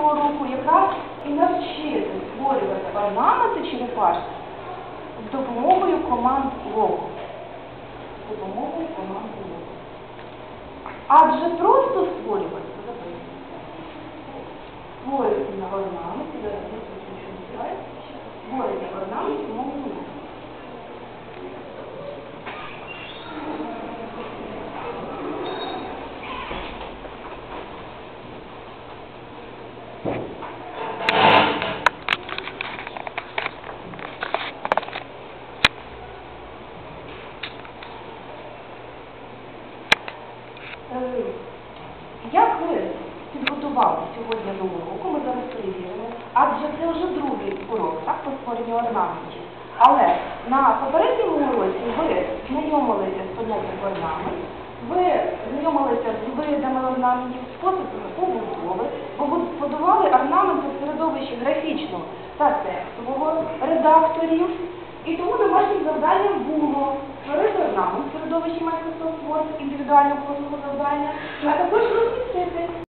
сьогоднішнього року якраз і навчити створювати орнаменти черепашки з допомогою команд лого. З допомогою команд лого. Адже просто створювати, створювати на орнаменті, зараз я не створювати орнаменті Як ви підготували сьогодні до уроку, ми зараз перевіримо, адже це вже другий урок, так, по створенню орнаментів. Але на попередньому уроці ви знайомилися з поняттям орнамент, ви знайомилися з видами орнаментів, способами побудови, середовищі графічного та текстового редакторів. І тому домашнім завданням було створити орнамент середовищі Microsoft Word індивідуального кожного завдання, а також